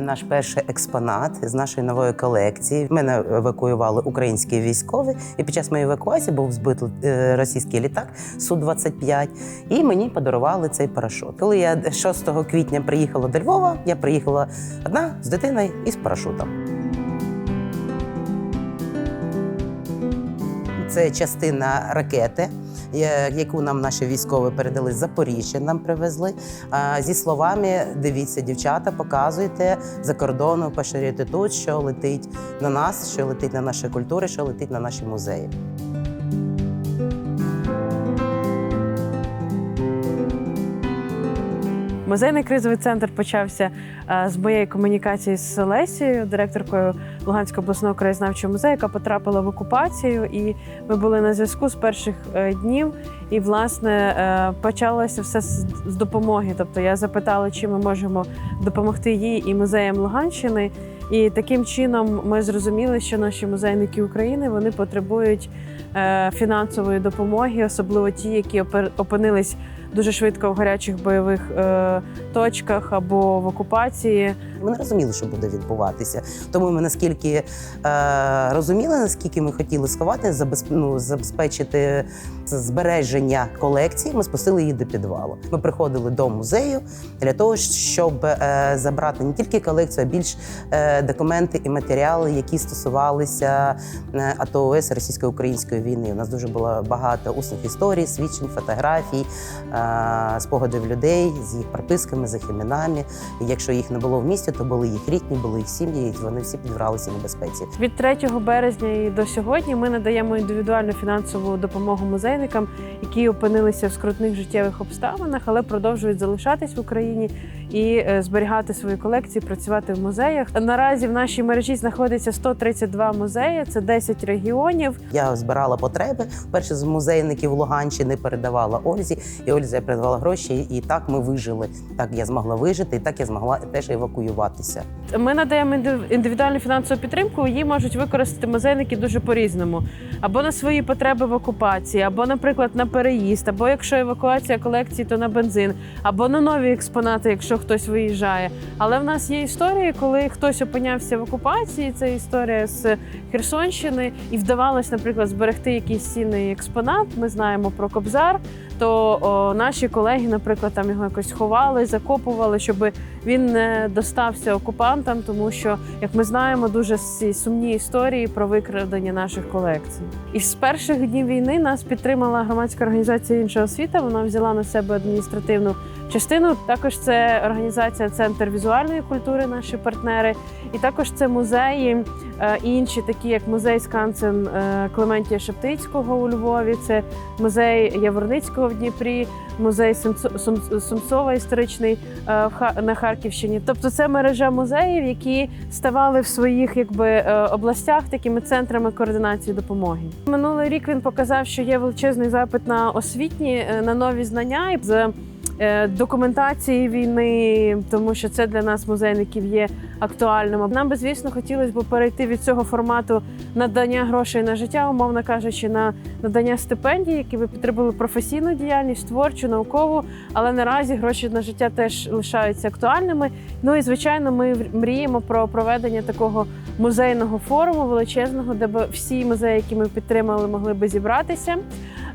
Наш перший експонат з нашої нової колекції. Мене евакуювали українські військові, і під час моєї евакуації був збитий е, російський літак Су-25, і мені подарували цей парашут. Коли я 6 квітня приїхала до Львова, я приїхала одна з дитиною і з парашутом. Це частина ракети, е, яку нам наші військові передали з Запоріжжя. Нам привезли зі словами: дивіться, дівчата, показуйте за кордону, поширюйте тут, що летить на нас, що летить на наші культури, що летить на наші музеї. Музейний кризовий центр почався е, з моєї комунікації з Лесією, директоркою Луганського обласного краєзнавчого музею, яка потрапила в окупацію. І ми були на зв'язку з перших е, днів. І, власне, е, почалося все з допомоги. Тобто я запитала, чи ми можемо допомогти їй і музеям Луганщини. І таким чином ми зрозуміли, що наші музейники України вони потребують фінансової допомоги, особливо ті, які опинились дуже швидко в гарячих бойових е, точках або в окупації. Ми не розуміли, що буде відбуватися. Тому ми наскільки е, розуміли, наскільки ми хотіли сховати, забезп... ну, забезпечити збереження колекції, ми спустили її до підвалу. Ми приходили до музею для того, щоб е, забрати не тільки колекцію, а більш е, документи і матеріали, які стосувалися е, АТО ОС російсько-української війни. У нас дуже було багато усних історій, свідчень, фотографій, е, спогадів людей з їх приписками, з їх іменами. І якщо їх не було в місті, то були їх рідні, були їх сім'ї, і вони всі підбиралися небезпеці. Від 3 березня і до сьогодні ми надаємо індивідуальну фінансову допомогу музейникам, які опинилися в скрутних життєвих обставинах, але продовжують залишатись в Україні і е, зберігати свої колекції, працювати в музеях. Наразі в нашій мережі знаходиться 132 музеї, це 10 регіонів. Я збирала потреби. Перше з музейників Луганщини передавала Ользі, і Ольза передавала гроші. І так ми вижили. Так я змогла вижити, і так я змогла теж евакуюватися. Ми надаємо індив- індивідуальну фінансову підтримку. Її можуть використати музейники дуже по-різному. Або на свої потреби в окупації, або, наприклад, на переїзд, або якщо евакуація колекції, то на бензин, або на нові експонати, якщо хтось виїжджає. Але в нас є історії, коли хтось опинявся в окупації. Це історія з Херсонщини, і вдавалось, наприклад, зберегти якийсь цінний експонат. Ми знаємо про Кобзар. То о, наші колеги, наприклад, там його якось ховали, закопували, щоб він не достався окупантам, тому що, як ми знаємо, дуже сумні історії про викрадення наших колекцій. І з перших днів війни нас підтримала громадська організація інша освіта. Вона взяла на себе адміністративну частину. Також це організація Центр візуальної культури, наші партнери, і також це музеї е, інші, такі як музей Скансен е, Клементія Шептицького у Львові, це музей Яворницького в Дніпрі, музей Сумцова історичний е, на Харківщині. Тобто це мережа музеїв, які ставали в своїх якби областях такими центрами координації допомоги. Минулий рік він показав, що є величезний запит на освітні, на нові знання і документації війни, тому що це для нас музейників є актуальним. Нам би, звісно, хотілося б перейти від цього формату надання грошей на життя, умовно кажучи, на надання стипендій, які би підтримали професійну діяльність, творчу, наукову. Але наразі гроші на життя теж лишаються актуальними. Ну і звичайно, ми мріємо про проведення такого музейного форуму величезного, де б всі музеї, які ми підтримали, могли би зібратися.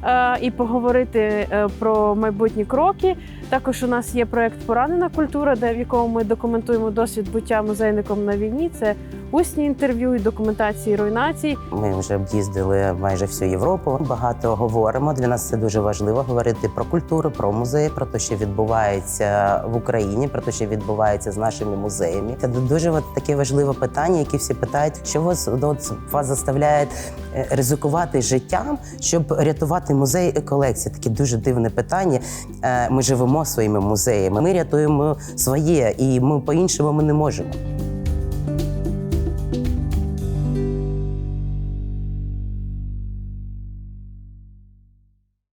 Е, І поговорити е, про майбутні кроки. Також у нас є проект Поранена культура, де в якому ми документуємо досвід буття музейником на війні. Це усні інтерв'ю і документації руйнацій. Ми вже об'їздили майже всю Європу. Багато говоримо. Для нас це дуже важливо говорити про культуру, про музеї, про те, що відбувається в Україні, про те, що відбувається з нашими музеями. Це дуже таке важливе питання, яке всі питають, що вас от, вас заставляє е, ризикувати життям, щоб рятувати музей і колекції. Таке дуже дивне питання. Е, Ми живемо своїми музеями. Ми рятуємо своє, і ми по іншому ми не можемо.